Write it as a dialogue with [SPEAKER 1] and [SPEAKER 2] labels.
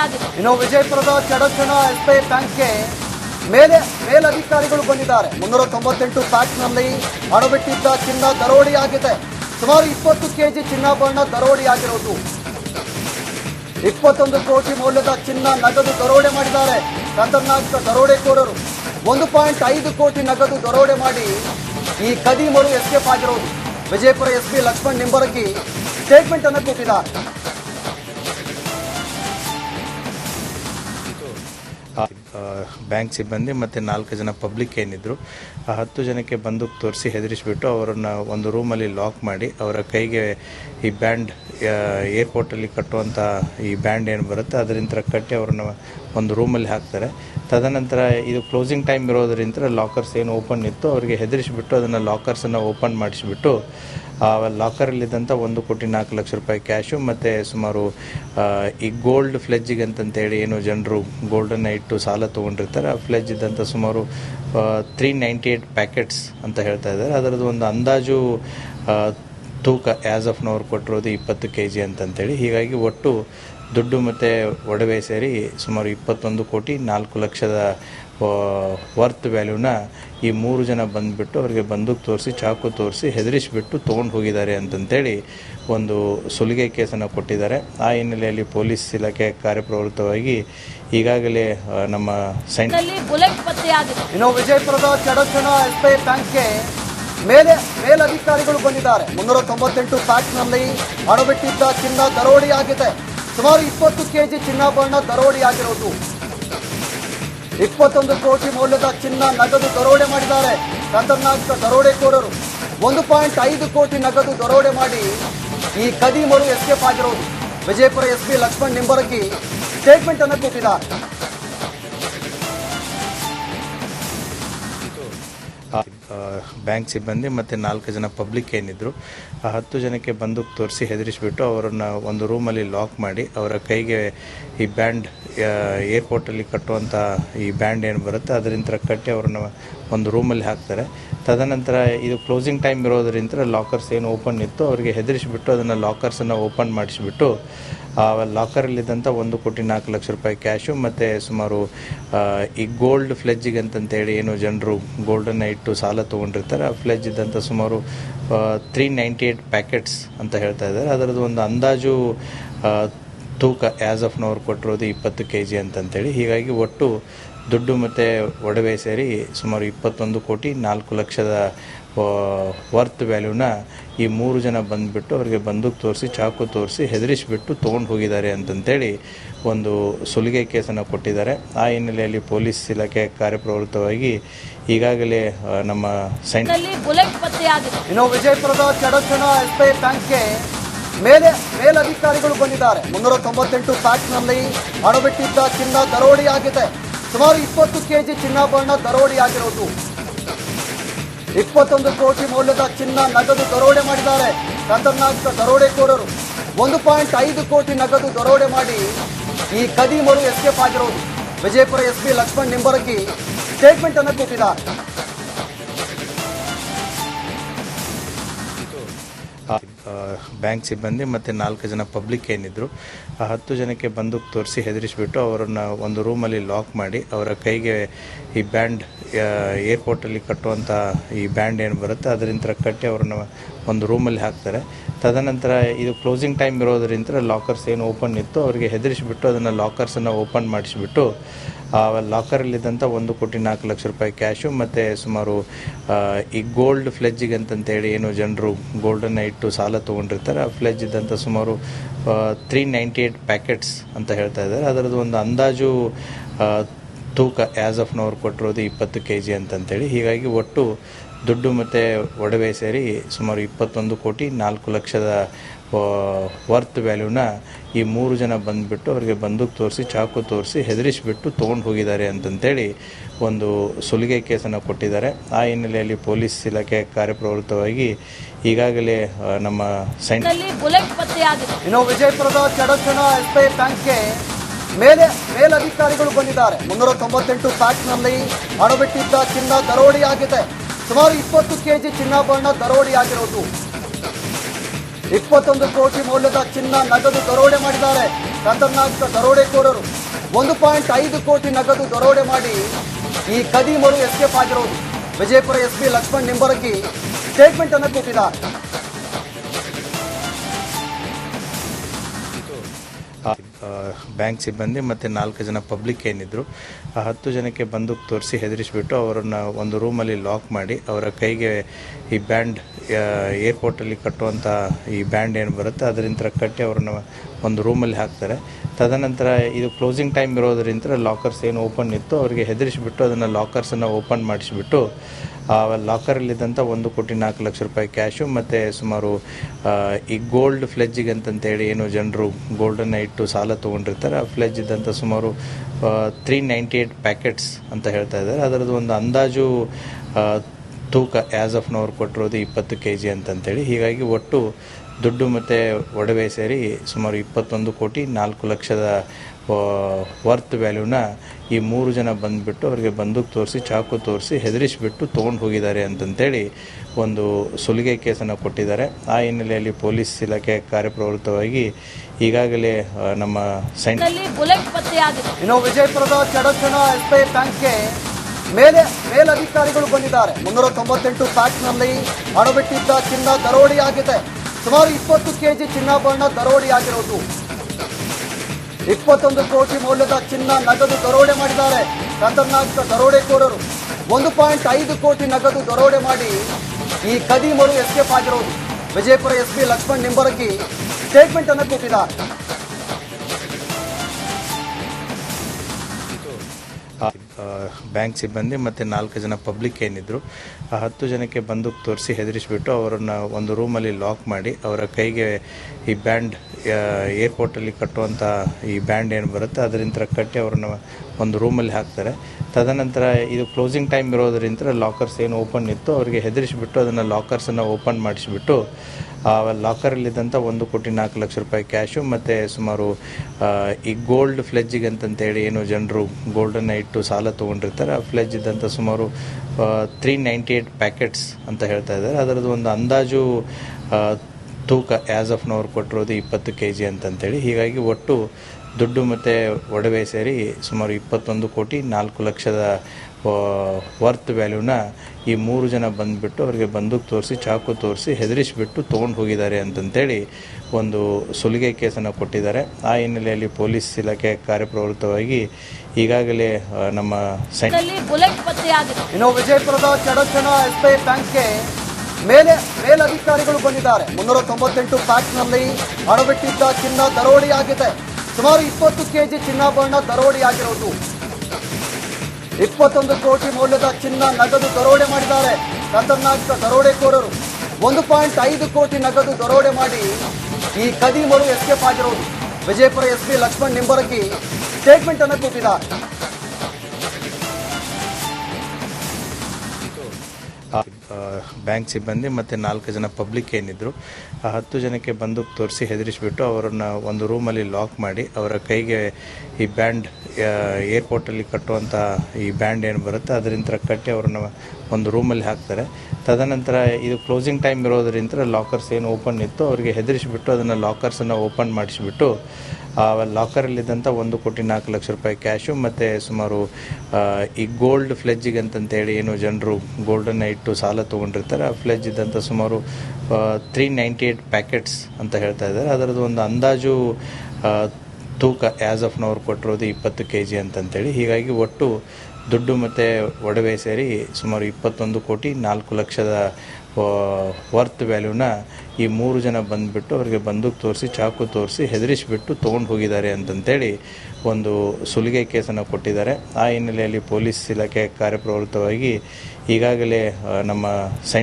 [SPEAKER 1] ಪತ್ತೆಯಾಗಿದೆ
[SPEAKER 2] ಇನ್ನು ವಿಜಯಪುರದ ಚಡಚಣ ಎಸ್ಬಿಐ ಬ್ಯಾಂಕ್ಗೆ ಮೇಲೆ ಮೇಲಧಿಕಾರಿಗಳು ಬಂದಿದ್ದಾರೆ. ಮುನ್ನೂರ ತೊಂಬತ್ತೆಂಟು ಪ್ಯಾಕ್ನಲ್ಲಿ ಹಣಬಿಟ್ಟಿದ್ದ ಚಿನ್ನ ದರೋಡೆಯಾಗಿದೆ ಸುಮಾರು ಇಪ್ಪತ್ತು ಕೆಜಿ ಚಿನ್ನಾಭರಣ ದರೋಡೆಯಾಗಿರೋದು ಇಪ್ಪತ್ತೊಂದು ಕೋಟಿ ಮೌಲ್ಯದ ಚಿನ್ನ ನಗದು ದರೋಡೆ ಮಾಡಿದ್ದಾರೆ. ಖತರ್ನಾಕ್ ದರೋಡೆಕೋರರು ಒಂದು ಪಾಯಿಂಟ್ ಐದು ಕೋಟಿ ನಗದು ದರೋಡೆ ಮಾಡಿ ಈ ಕದೀಮರು ಎಸ್ಕೇಪ್ ಆಗಿರೋದು. ವಿಜಯಪುರ ಎಸ್ಪಿ ಲಕ್ಷ್ಮಣ್ ನಿಂಬರಗಿ ಸ್ಟೇಟ್ಮೆಂಟ್ ಅನ್ನು ಕೊಟ್ಟಿದ್ದಾರೆ.
[SPEAKER 3] ಬ್ಯಾಂಕ್ ಸಿಬ್ಬಂದಿ ಮತ್ತು ನಾಲ್ಕು ಜನ ಪಬ್ಲಿಕ್ ಏನಿದ್ರು, ಆ ಹತ್ತು ಜನಕ್ಕೆ ಬಂದೂಕು ತೋರಿಸಿ ಹೆದರಿಸಿಬಿಟ್ಟು ಅವರನ್ನು ಒಂದು ರೂಮಲ್ಲಿ ಲಾಕ್ ಮಾಡಿ ಅವರ ಕೈಗೆ ಈ ಬ್ಯಾಂಡ್ ಏರ್ಪೋರ್ಟಲ್ಲಿ ಕಟ್ಟುವಂಥ ಈ ಬ್ಯಾಂಡ್ ಏನು ಬರುತ್ತೆ ಅದರಿಂದ ಕಟ್ಟಿ ಅವ್ರನ್ನ ಒಂದು ರೂಮಲ್ಲಿ ಹಾಕ್ತಾರೆ. ತದನಂತರ ಇದು ಕ್ಲೋಸಿಂಗ್ ಟೈಮ್ ಇರೋದರಿಂದ ಲಾಕರ್ಸ್ ಏನು ಓಪನ್ ಇತ್ತು, ಅವರಿಗೆ ಹೆದರಿಸಿಬಿಟ್ಟು ಅದನ್ನು ಲಾಕರ್ಸನ್ನು ಓಪನ್ ಮಾಡಿಸಿಬಿಟ್ಟು, ಆ ಲಾಕರಲ್ಲಿದ್ದಂಥ ಒಂದು ಕೋಟಿ ನಾಲ್ಕು ಲಕ್ಷ ರೂಪಾಯಿ ಕ್ಯಾಶು ಮತ್ತು ಸುಮಾರು ಈ ಗೋಲ್ಡ್ ಫ್ಲೆಜ್ಜಿಗೆ ಅಂತಂತೇಳಿ ಏನು ಜನರು ಗೋಲ್ಡನ್ನು ಇಟ್ಟು ಸಾಲ ತೊಗೊಂಡಿರ್ತಾರೆ. ಆ ಫ್ಲೆಜ್ ಇದ್ದಂಥ ಸುಮಾರು ತ್ರೀ ನೈಂಟಿ ಏಯ್ಟ್ ಪ್ಯಾಕೆಟ್ಸ್ ಅಂತ ಹೇಳ್ತಾ ಇದ್ದಾರೆ. ಅದರದ್ದು ಒಂದು ಅಂದಾಜು ತೂಕ ಆ್ಯಸ್ ಆಫ್ ನವರ್ ಕೊಟ್ಟಿರೋದು ಇಪ್ಪತ್ತು ಕೆ ಜಿ ಅಂತಂತೇಳಿ. ಹೀಗಾಗಿ ಒಟ್ಟು ದುಡ್ಡು ಮತ್ತು ಒಡವೆ ಸೇರಿ ಸುಮಾರು ಇಪ್ಪತ್ತೊಂದು ಕೋಟಿ ನಾಲ್ಕು ಲಕ್ಷದ ವರ್ತ್ ವ್ಯಾಲ್ಯೂನ ಈ ಮೂರು ಜನ ಬಂದುಬಿಟ್ಟು ಅವರಿಗೆ ಬಂದೂಕು ತೋರಿಸಿ ಚಾಕು ತೋರಿಸಿ ಹೆದರಿಸಿಬಿಟ್ಟು ತೊಗೊಂಡು ಹೋಗಿದ್ದಾರೆ ಅಂತಂತೇಳಿ ಒಂದು ಸುಲಿಗೆ ಕೇಸನ್ನು ಕೊಟ್ಟಿದ್ದಾರೆ. ಆ ಹಿನ್ನೆಲೆಯಲ್ಲಿ ಪೊಲೀಸ್ ಇಲಾಖೆ ಕಾರ್ಯಪ್ರವೃತ್ತವಾಗಿ ಈಗಾಗಲೇ ನಮ್ಮ ಸೈನ್
[SPEAKER 1] ಬುಲೆಟ್ ಪತ್ತೆಯಾಗಿದೆ.
[SPEAKER 2] ಇನ್ನು ವಿಜಯಪುರದ ಚಡಚಣ ಬ್ಯಾಂಕ್ಗೆ ಮೇಲೆ ಮೇಲಧಿಕಾರಿಗಳು ಬಂದಿದ್ದಾರೆ. ಮುನ್ನೂರ ತೊಂಬತ್ತೆಂಟು ಪ್ಯಾಕ್ನಲ್ಲಿ ಅಣಬಿಟ್ಟಿದ್ದ ಚಿನ್ನ ದರೋಡೆಯಾಗಿದೆ. ಸುಮಾರು ಇಪ್ಪತ್ತು ಕೆಜಿ ಚಿನ್ನಾಭರಣ ದರೋಡೆಯಾಗಿರೋದು. ಇಪ್ಪತ್ತೊಂದು ಕೋಟಿ ಮೌಲ್ಯದ ಚಿನ್ನ ನಗದು ದರೋಡೆ ಮಾಡಿದ್ದಾರೆ. ಖತರ್ನಾಕ್ ದರೋಡೆಕೋರರು. ಒಂದು ಪಾಯಿಂಟ್ ಐದು ಕೋಟಿ ನಗದು ದರೋಡೆ ಮಾಡಿ ಈ ಕದೀಮರು ಎಸ್ಕೇಪ್ ಆಗಿರೋದು. ವಿಜಯಪುರ ಎಸ್ಪಿ ಲಕ್ಷ್ಮಣ್ ನಿಂಬರಗಿ ಸ್ಟೇಟ್ಮೆಂಟ್ ಅನ್ನು ಕೊಟ್ಟಿದ್ದಾರೆ.
[SPEAKER 3] ಬ್ಯಾಂಕ್ ಸಿಬ್ಬಂದಿ ಮತ್ತು ನಾಲ್ಕು ಜನ ಪಬ್ಲಿಕ್ ಏನಿದ್ರು, ಆ ಹತ್ತು ಜನಕ್ಕೆ ಬಂದೂಕ್ ತೋರಿಸಿ ಹೆದರಿಸಿಬಿಟ್ಟು ಅವರನ್ನು ಒಂದು ರೂಮಲ್ಲಿ ಲಾಕ್ ಮಾಡಿ, ಅವರ ಕೈಗೆ ಈ ಬ್ಯಾಂಡ್ ಏರ್ಪೋರ್ಟಲ್ಲಿ ಕಟ್ಟುವಂಥ ಈ ಬ್ಯಾಂಡ್ ಏನು ಬರುತ್ತೆ ಅದರಿಂದ ಕಟ್ಟಿ ಅವ್ರನ್ನ ಒಂದು ರೂಮಲ್ಲಿ ಹಾಕ್ತಾರೆ. ತದನಂತರ ಇದು ಕ್ಲೋಸಿಂಗ್ ಟೈಮ್ ಇರೋದರಿಂದ ಲಾಕರ್ಸ್ ಏನು ಓಪನ್ ಇತ್ತು. ಅವರಿಗೆ ಹೆದರಿಸಿಬಿಟ್ಟು ಅದನ್ನು ಲಾಕರ್ಸನ್ನು ಓಪನ್ ಮಾಡಿಸಿಬಿಟ್ಟು, ಆ ಲಾಕರಲ್ಲಿದ್ದಂಥ ಒಂದು ಕೋಟಿ ನಾಲ್ಕು ಲಕ್ಷ ರೂಪಾಯಿ ಕ್ಯಾಶು ಮತ್ತು ಸುಮಾರು ಈ ಗೋಲ್ಡ್ ಫ್ಲೆಜ್ಜಿಗೆ ಅಂತಂತೇಳಿ ಏನು ಜನರು ಗೋಲ್ಡನ್ನು ಇಟ್ಟು ಸಾಲ ತೊಗೊಂಡಿರ್ತಾರೆ. ಆ ಫ್ಲೆಜ್ ಇದ್ದಂಥ ಸುಮಾರು ತ್ರೀ ನೈಂಟಿ ಏಯ್ಟ್ ಪ್ಯಾಕೆಟ್ಸ್ ಅಂತ ಹೇಳ್ತಾ ಇದ್ದಾರೆ. ಅದರದ್ದು ಒಂದು ಅಂದಾಜು ತೂಕ ಆ್ಯಸ್ ಆಫ್ ನವರ್ ಕೊಟ್ಟಿರೋದು ಇಪ್ಪತ್ತು ಕೆ ಜಿ ಅಂತಂತೇಳಿ. ಹೀಗಾಗಿ ಒಟ್ಟು ದುಡ್ಡು ಮತ್ತು ಒಡವೆ ಸೇರಿ ಸುಮಾರು ಇಪ್ಪತ್ತೊಂದು ಕೋಟಿ ನಾಲ್ಕು ಲಕ್ಷದ ವರ್ತ್ ವ್ಯಾಲ್ಯೂನ ಈ ಮೂರು ಜನ ಬಂದುಬಿಟ್ಟು ಅವರಿಗೆ ಬಂದೂಕು ತೋರಿಸಿ ಚಾಕು ತೋರಿಸಿ ಹೆದರಿಸಿಬಿಟ್ಟು ತೊಗೊಂಡು ಹೋಗಿದ್ದಾರೆ ಅಂತಂತೇಳಿ ಒಂದು ಸುಲಿಗೆ ಕೇಸನ್ನು ಕೊಟ್ಟಿದ್ದಾರೆ. ಆ ಹಿನ್ನೆಲೆಯಲ್ಲಿ ಪೊಲೀಸ್ ಇಲಾಖೆ ಕಾರ್ಯಪ್ರವೃತ್ತವಾಗಿ ಈಗಾಗಲೇ ನಮ್ಮ ಸೈನ್
[SPEAKER 1] ಬುಲೆಟ್ ಪತ್ತೆಯಾಗಿದೆ.
[SPEAKER 2] ಇನ್ನು ವಿಜಯಪುರದ ಚಡಚಣ ಎಸ್ಬಿಐ ಬ್ಯಾಂಕ್ಗೆ ಮೇಲೆ ಮೇಲಧಿಕಾರಿಗಳು ಬಂದಿದ್ದಾರೆ. ಮುನ್ನೂರ ತೊಂಬತ್ತೆಂಟು ಪ್ಯಾಕ್ನಲ್ಲಿ ಹಣಬಿಟ್ಟಿದ್ದ ಚಿನ್ನ ದರೋಡೆಯಾಗಿದೆ. ಸುಮಾರು ಇಪ್ಪತ್ತು ಕೆಜಿ ಚಿನ್ನಾಭರಣ ದರೋಡೆಯಾಗಿರೋದು ಇಪ್ಪತ್ತೊಂದು ಕೋಟಿ ಮೌಲ್ಯದ ಚಿನ್ನ ನಗದು ದರೋಡೆ ಮಾಡಿದ್ದಾರೆ. ಖತರ್ನಾಕ್ ದರೋಡೆಕೋರರು ಒಂದು ಪಾಯಿಂಟ್ ಐದು ಕೋಟಿ ನಗದು ದರೋಡೆ ಮಾಡಿ ಈ ಕದೀಮರು ಎಸ್ಕೇಪ್ ಆಗಿರೋದು. ವಿಜಯಪುರ ಎಸ್ಪಿ ಲಕ್ಷ್ಮಣ್ ನಿಂಬರಗಿ ಸ್ಟೇಟ್ಮೆಂಟ್ ಅನ್ನು ಕೊಟ್ಟಿದ್ದಾರೆ.
[SPEAKER 3] ಬ್ಯಾಂಕ್ ಸಿಬ್ಬಂದಿ ಮತ್ತು ನಾಲ್ಕು ಜನ ಪಬ್ಲಿಕ್ ಏನಿದ್ರು, ಆ ಹತ್ತು ಜನಕ್ಕೆ ಬಂದೂಕು ತೋರಿಸಿ ಹೆದರಿಸಿಬಿಟ್ಟು ಅವರನ್ನು ಒಂದು ರೂಮಲ್ಲಿ ಲಾಕ್ ಮಾಡಿ ಅವರ ಕೈಗೆ ಈ ಬ್ಯಾಂಡ್ ಏರ್ಪೋರ್ಟಲ್ಲಿ ಕಟ್ಟುವಂಥ ಈ ಬ್ಯಾಂಡ್ ಏನು ಬರುತ್ತೆ ಅದರಿಂದ ಕಟ್ಟಿ ಅವ್ರನ್ನ ಒಂದು ರೂಮಲ್ಲಿ ಹಾಕ್ತಾರೆ. ತದನಂತರ ಇದು ಕ್ಲೋಸಿಂಗ್ ಟೈಮ್ ಇರೋದರಿಂದ ಲಾಕರ್ಸ್ ಏನು ಓಪನ್ ಇತ್ತು. ಅವರಿಗೆ ಹೆದರಿಸಿಬಿಟ್ಟು ಅದನ್ನು ಲಾಕರ್ಸನ್ನು ಓಪನ್ ಮಾಡಿಸಿಬಿಟ್ಟು ಲಾಕರಲ್ಲಿದ್ದಂಥ ಒಂದು ಕೋಟಿ ನಾಲ್ಕು ಲಕ್ಷ ರೂಪಾಯಿ ಕ್ಯಾಶು ಮತ್ತು ಸುಮಾರು ಈ ಗೋಲ್ಡ್ ಫ್ಲೆಜ್ಜಿಗೆ ಅಂತಂತೇಳಿ ಏನು ಜನರು ಗೋಲ್ಡನ್ನು ಇಟ್ಟು ಸಾಲ ತೊಗೊಂಡಿರ್ತಾರೆ. ಆ ಫ್ಲೆಜ್ ಇದ್ದಂಥ ಸುಮಾರು ತ್ರೀ ನೈಂಟಿ ಏಯ್ಟ್ ಪ್ಯಾಕೆಟ್ಸ್ ಅಂತ ಹೇಳ್ತಾ ಇದ್ದಾರೆ. ಅದರದ್ದು ಒಂದು ಅಂದಾಜು ತೂಕ ಆ್ಯಸ್ ಆಫ್ ನವರ್ ಕೊಟ್ಟಿರೋದು ಇಪ್ಪತ್ತು ಕೆ ಜಿ ಅಂತಂತೇಳಿ ಹೀಗಾಗಿ ಒಟ್ಟು ದುಡ್ಡು ಮತ್ತು ಒಡವೆ ಸೇರಿ ಸುಮಾರು ಇಪ್ಪತ್ತೊಂದು ಕೋಟಿ ನಾಲ್ಕು ಲಕ್ಷದ ವರ್ತ್ ವ್ಯಾಲ್ಯೂನ ಈ ಮೂರು ಜನ ಬಂದುಬಿಟ್ಟು ಅವರಿಗೆ ಬಂದೂಕು ತೋರಿಸಿ ಚಾಕು ತೋರಿಸಿ ಹೆದರಿಸಿಬಿಟ್ಟು ತೊಗೊಂಡು ಹೋಗಿದ್ದಾರೆ ಅಂತಂತೇಳಿ ಒಂದು ಸುಲಿಗೆ ಕೇಸನ್ನು ಕೊಟ್ಟಿದ್ದಾರೆ. ಆ ಹಿನ್ನೆಲೆಯಲ್ಲಿ ಪೊಲೀಸ್ ಇಲಾಖೆ ಕಾರ್ಯಪ್ರವೃತ್ತವಾಗಿ ಈಗಾಗಲೇ ನಮ್ಮ ಸೈನ್
[SPEAKER 1] ಬುಲೆಟ್ ಪತ್ತೆಯಾಗಿದೆ.
[SPEAKER 2] ಇನ್ನು ವಿಜಯಪುರದ ಚಡಚಣ ಎಸ್ಬಿಐ ಬ್ಯಾಂಕ್ಗೆ ಮೇಲೆ ಮೇಲಧಿಕಾರಿಗಳು ಬಂದಿದ್ದಾರೆ. ಮುನ್ನೂರ ತೊಂಬತ್ತೆಂಟು ಪ್ಯಾಕ್ನಲ್ಲಿ ಮಡಬಿಟ್ಟಿದ್ದ ಚಿನ್ನ ದರೋಡೆಯಾಗಿದೆ. ಸುಮಾರು ಇಪ್ಪತ್ತು ಕೆಜಿ ಚಿನ್ನಾಭರಣ ದರೋಡೆಯಾಗಿರೋದು ಇಪ್ಪತ್ತೊಂದು ಕೋಟಿ ಮೌಲ್ಯದ ಚಿನ್ನ ನಗದು ದರೋಡೆ ಮಾಡಿದ್ದಾರೆ. ಖತರ್ನಾಕ್ ದರೋಡೆಕೋರರು. ಒಂದು ಪಾಯಿಂಟ್ ಐದು ಕೋಟಿ ನಗದು ದರೋಡೆ ಮಾಡಿ ಈ ಕದೀಮರು ಎಸ್ಕೇಪ್ ಆಗಿರೋದು. Vijayapura S P Lakshman Nimbaragi statement ಅನ್ನು ಕೊಟ್ಟಿದ್ದಾರೆ.
[SPEAKER 3] ಬ್ಯಾಂಕ್ ಸಿಬ್ಬಂದಿ ಮತ್ತು ನಾಲ್ಕು ಜನ ಪಬ್ಲಿಕ್ ಏನಿದ್ರು, ಆ ಹತ್ತು ಜನಕ್ಕೆ ಬಂದೂಕು ತೋರಿಸಿ ಹೆದರಿಸಿಬಿಟ್ಟು ಅವರನ್ನು ಒಂದು ರೂಮಲ್ಲಿ ಲಾಕ್ ಮಾಡಿ ಅವರ ಕೈಗೆ ಈ ಬ್ಯಾಂಡ್ ಏರ್ಪೋರ್ಟಲ್ಲಿ ಕಟ್ಟುವಂಥ ಈ ಬ್ಯಾಂಡ್ ಏನು ಬರುತ್ತೆ ಅದರಿಂದ ಕಟ್ಟಿ ಅವ್ರನ್ನ ಒಂದು ರೂಮಲ್ಲಿ ಹಾಕ್ತಾರೆ. ತದನಂತರ ಇದು ಕ್ಲೋಸಿಂಗ್ ಟೈಮ್ ಇರೋದ್ರಿಂದ ಲಾಕರ್ಸ್ ಏನು ಓಪನ್ ಇತ್ತು, ಅವರಿಗೆ ಹೆದರಿಸಿಬಿಟ್ಟು ಅದನ್ನು ಲಾಕರ್ಸನ್ನು ಓಪನ್ ಮಾಡಿಸಿಬಿಟ್ಟು, ಆ ಲಾಕರಲ್ಲಿದ್ದಂಥ ಒಂದು ಕೋಟಿ ನಾಲ್ಕು ಲಕ್ಷ ರೂಪಾಯಿ ಕ್ಯಾಶು ಮತ್ತು ಸುಮಾರು ಈ ಗೋಲ್ಡ್ ಫ್ಲೆಜ್ಜಿಗೆ ಅಂತಂತೇಳಿ ಏನು ಜನರು ಗೋಲ್ಡನ್ನು ಇಟ್ಟು ಸಾಲ ತೊಗೊಂಡಿರ್ತಾರೆ. ಆ ಫ್ಲೆಜ್ ಇದ್ದಂಥ ಸುಮಾರು ತ್ರೀ ನೈಂಟಿ ಏಯ್ಟ್ ಪ್ಯಾಕೆಟ್ಸ್ ಅಂತ ಹೇಳ್ತಾ ಇದ್ದಾರೆ. ಅದರದ್ದು ಒಂದು ಅಂದಾಜು ತೂಕ ಆ್ಯಸ್ ಆಫ್ ನೋರ್ ಕೊಟ್ಟಿರೋದು ಇಪ್ಪತ್ತು ಕೆ ಜಿ ಅಂತಂತೇಳಿ ಹೀಗಾಗಿ ಒಟ್ಟು ದುಡ್ಡು ಮತ್ತು ಒಡವೆ ಸೇರಿ ಸುಮಾರು ಇಪ್ಪತ್ತೊಂದು ಕೋಟಿ ನಾಲ್ಕು ಲಕ್ಷದ ವರ್ತ್ ವ್ಯಾಲ್ಯೂನ ಈ ಮೂರು ಜನ ಬಂದುಬಿಟ್ಟು ಅವರಿಗೆ ಬಂದೂಕ್ ತೋರಿಸಿ ಚಾಕು ತೋರಿಸಿ ಹೆದರಿಸಿಬಿಟ್ಟು ತೊಗೊಂಡು ಹೋಗಿದ್ದಾರೆ ಅಂತಂತೇಳಿ ಒಂದು ಸುಲಿಗೆ ಕೇಸನ್ನು ಕೊಟ್ಟಿದ್ದಾರೆ. ಆ ಹಿನ್ನೆಲೆಯಲ್ಲಿ ಪೊಲೀಸ್ ಇಲಾಖೆ ಕಾರ್ಯಪ್ರವೃತ್ತವಾಗಿ ಈಗಾಗಲೇ ನಮ್ಮ
[SPEAKER 2] ಇನ್ನು ವಿಜಯಪುರದ ಚಡಚಣ ಎಸ್ಬಿಐ ಬ್ಯಾಂಕ್ಗೆ ಮೇಲೆ ಮೇಲಧಿಕಾರಿಗಳು ಬಂದಿದ್ದಾರೆ. ಮುನ್ನೂರ ತೊಂಬತ್ತೆಂಟು ಪ್ಯಾಕ್ನಲ್ಲಿ ಅಡಬಿಟ್ಟಿದ್ದ ಚಿನ್ನ ದರೋಡೆಯಾಗಿದೆ. ಸುಮಾರು ಇಪ್ಪತ್ತು ಕೆಜಿ ಚಿನ್ನಾಭರಣ ದರೋಡೆಯಾಗಿರೋದು ಇಪ್ಪತ್ತೊಂದು ಕೋಟಿ ಮೌಲ್ಯದ ಚಿನ್ನ ನಗದು ದರೋಡೆ ಮಾಡಿದ್ದಾರೆ. ಖತರ್ನಾಕ್ ದರೋಡೆಕೋರರು ಒಂದು ಪಾಯಿಂಟ್ ಐದು ಕೋಟಿ ನಗದು ದರೋಡೆ ಮಾಡಿ ಈ ಕದೀಮರು ಎಸ್ಕೇಪ್ ಆಗಿರೋದು. Vijayapura S P Lakshman Nimbaragi statement ಅನ್ನು ಕೊಟ್ಟಿದ್ದಾರೆ.
[SPEAKER 3] ಬ್ಯಾಂಕ್ ಸಿಬ್ಬಂದಿ ಮತ್ತೆ ನಾಲ್ಕು ಜನ ಪಬ್ಲಿಕ್ ಏನಿದ್ರು, ಆ ಹತ್ತು ಜನಕ್ಕೆ ಬಂದೂಕ್ ತೋರಿಸಿ ಹೆದರಿಸಿಬಿಟ್ಟು ಅವರನ್ನ ಒಂದು ರೂಮಲ್ಲಿ ಲಾಕ್ ಮಾಡಿ ಅವರ ಕೈಗೆ ಈ ಬ್ಯಾಂಡ್ ಏರ್ಪೋರ್ಟಲ್ಲಿ ಕಟ್ಟುವಂಥ ಈ ಬ್ಯಾಂಡ್ ಏನು ಬರುತ್ತೆ ಅದರಿಂದ ಕಟ್ಟಿ ಅವ್ರನ್ನ ಒಂದು ರೂಮಲ್ಲಿ ಹಾಕ್ತಾರೆ. ತದನಂತರ ಇದು ಕ್ಲೋಸಿಂಗ್ ಟೈಮ್ ಇರೋದ್ರಿಂದ ಲಾಕರ್ಸ್ ಏನು ಓಪನ್ ಇತ್ತು. ಅವರಿಗೆ ಹೆದರಿಸಿಬಿಟ್ಟು ಅದನ್ನು ಲಾಕರ್ಸನ್ನು ಓಪನ್ ಮಾಡಿಸಿಬಿಟ್ಟು, ಆ ಲಾಕರಲ್ಲಿದ್ದಂಥ ಒಂದು ಕೋಟಿ ನಾಲ್ಕು ಲಕ್ಷ ರೂಪಾಯಿ ಕ್ಯಾಶು ಮತ್ತು ಸುಮಾರು ಈ ಗೋಲ್ಡ್ ಫ್ಲೆಜ್ಜಿಗೆ ಅಂತಂತೇಳಿ ಏನು ಜನರು ಗೋಲ್ಡನ್ನು ಇಟ್ಟು ಸಾಲ ತೊಗೊಂಡಿರ್ತಾರೆ. ಆ ಫ್ಲೆಜ್ ಇದ್ದಂಥ ಸುಮಾರು ತ್ರೀ ನೈಂಟಿ ಏಯ್ಟ್ ಪ್ಯಾಕೆಟ್ಸ್ ಅಂತ ಹೇಳ್ತಾ ಇದ್ದಾರೆ. ಅದರದ್ದು ಒಂದು ಅಂದಾಜು ತೂಕ ಆ್ಯಸ್ ಆಫ್ ನವರ್ ಕೊಟ್ಟಿರೋದು ಇಪ್ಪತ್ತು ಕೆ ಜಿ ಅಂತಂತೇಳಿ. ಹೀಗಾಗಿ ಒಟ್ಟು ದುಡ್ಡು ಮತ್ತು ಒಡವೆ ಸೇರಿ ಸುಮಾರು ಇಪ್ಪತ್ತೊಂದು ಕೋಟಿ ನಾಲ್ಕು ಲಕ್ಷದ ವರ್ತ್ ವ್ಯಾಲ್ಯೂನ ಈ ಮೂರು ಜನ ಬಂದುಬಿಟ್ಟು ಅವರಿಗೆ ಬಂದೂಕು ತೋರಿಸಿ ಚಾಕು ತೋರಿಸಿ ಹೆದರಿಸಿಬಿಟ್ಟು ತೊಗೊಂಡು ಹೋಗಿದ್ದಾರೆ ಅಂತಂತೇಳಿ ಒಂದು ಸುಲಿಗೆ ಕೇಸನ್ನು ಕೊಟ್ಟಿದ್ದಾರೆ. ಆ ಹಿನ್ನೆಲೆಯಲ್ಲಿ ಪೊಲೀಸ್ ಇಲಾಖೆ ಕಾರ್ಯಪ್ರವೃತ್ತವಾಗಿ ಈಗಾಗಲೇ ನಮ್ಮ
[SPEAKER 2] ಇನ್ನು ವಿಜಯಪುರದ ಚಡಚನ ಎಸ್ಬಿಐ ಬ್ಯಾಂಕ್ಗೆ ಮೇಲೆ ಮೇಲಧಿಕಾರಿಗಳು ಬಂದಿದ್ದಾರೆ. ಮುನ್ನೂರ ತೊಂಬತ್ತೆಂಟು ಪ್ಯಾಕ್ನಲ್ಲಿ ಹಣಬಿಟ್ಟಿದ್ದ ಚಿನ್ನ ದರೋಡೆಯಾಗಿದೆ. ಸುಮಾರು ಇಪ್ಪತ್ತು ಕೆಜಿ ಚಿನ್ನಾಭರಣ ದರೋಡೆಯಾಗಿರೋದು. ಇಪ್ಪತ್ತೊಂದು ಕೋಟಿ ಮೌಲ್ಯದ ಚಿನ್ನ ನಗದು ದರೋಡೆ ಮಾಡಿದ್ದಾರೆ ಖತರ್ನಾಕ್ ದರೋಡೆಕೋರರು. ಒಂದು ಪಾಯಿಂಟ್ ಐದು ಕೋಟಿ ನಗದು ದರೋಡೆ ಮಾಡಿ ಈ ಕದಿಮರು ಎಸ್ಕೇಪ್ ಆಗಿರೋದು. Vijayapura S P Lakshman Nimbaragi statement ಅನ್ನು ಕೊಟ್ಟಿದ್ದಾರೆ.
[SPEAKER 3] ಬ್ಯಾಂಕ್ ಸಿಬ್ಬಂದಿ ಮತ್ತು ನಾಲ್ಕು ಜನ ಪಬ್ಲಿಕ್ ಏನಿದ್ರು, ಆ ಹತ್ತು ಜನಕ್ಕೆ ಬಂದು ತೋರಿಸಿ ಹೆದರಿಸಿಬಿಟ್ಟು ಅವರನ್ನು ಒಂದು ರೂಮಲ್ಲಿ ಲಾಕ್ ಮಾಡಿ ಅವರ ಕೈಗೆ ಈ ಬ್ಯಾಂಡ್ ಏರ್ಪೋರ್ಟಲ್ಲಿ ಕಟ್ಟುವಂಥ ಈ ಬ್ಯಾಂಡ್ ಏನು ಬರುತ್ತೆ, ಅದರಿಂದ ಕಟ್ಟಿ ಅವ್ರನ್ನ ಒಂದು ರೂಮಲ್ಲಿ ಹಾಕ್ತಾರೆ. ತದನಂತರ ಇದು ಕ್ಲೋಸಿಂಗ್ ಟೈಮ್ ಇರೋದ್ರಿಂದ ಲಾಕರ್ಸ್ ಏನು ಓಪನ್ ಇತ್ತು, ಅವರಿಗೆ ಹೆದರಿಸಿಬಿಟ್ಟು ಅದನ್ನು ಲಾಕರ್ಸನ್ನು ಓಪನ್ ಮಾಡಿಸಿಬಿಟ್ಟು ಲಾಕರಲ್ಲಿದ್ದಂಥ ಒಂದು ಕೋಟಿ ನಾಲ್ಕು ಲಕ್ಷ ರೂಪಾಯಿ ಕ್ಯಾಶು ಮತ್ತು ಸುಮಾರು ಈ ಗೋಲ್ಡ್ ಫ್ಲೆಜ್ಜಿಗೆ ಅಂತಂತೇಳಿ ಏನು ಜನರು ಗೋಲ್ಡನ್ನು ಇಟ್ಟು ಸಾಲ ತೊಗೊಂಡಿರ್ತಾರೆ. ಆ ಫ್ಲೆಜ್ ಇದ್ದಂಥ ಸುಮಾರು ತ್ರೀ ನೈಂಟಿ ಏಯ್ಟ್ ಪ್ಯಾಕೆಟ್ಸ್ ಅಂತ ಹೇಳ್ತಾ ಇದ್ದಾರೆ. ಅದರದ್ದು ಒಂದು ಅಂದಾಜು ಆ, ತೂಕ ಆ್ಯಸ್ ಆಫ್ ನವರ್ ಕೊಟ್ಟಿರೋದು ಇಪ್ಪತ್ತು ಕೆ ಜಿ ಅಂತಂತೇಳಿ. ಹೀಗಾಗಿ ಒಟ್ಟು ದುಡ್ಡು ಮತ್ತು ಒಡವೆ ಸೇರಿ ಸುಮಾರು ಇಪ್ಪತ್ತೊಂದು ಕೋಟಿ ನಾಲ್ಕು ಲಕ್ಷದ ವರ್ತ್ ವ್ಯಾಲ್ಯೂನ ಈ ಮೂರು ಜನ ಬಂದುಬಿಟ್ಟು ಅವರಿಗೆ ಬಂದೂಕು ತೋರಿಸಿ, ಚಾಕು ತೋರಿಸಿ ಹೆದರಿಸಿಬಿಟ್ಟು ತೊಗೊಂಡು ಹೋಗಿದ್ದಾರೆ ಅಂತಂತೇಳಿ ಒಂದು ಸುಲಿಗೆ ಕೇಸನ್ನು ಕೊಟ್ಟಿದ್ದಾರೆ. ಆ ಹಿನ್ನೆಲೆಯಲ್ಲಿ ಪೊಲೀಸ್ ಇಲಾಖೆ ಕಾರ್ಯಪ್ರವೃತ್ತವಾಗಿ ಈಗಾಗಲೇ ನಮ್ಮ ಸೈನ್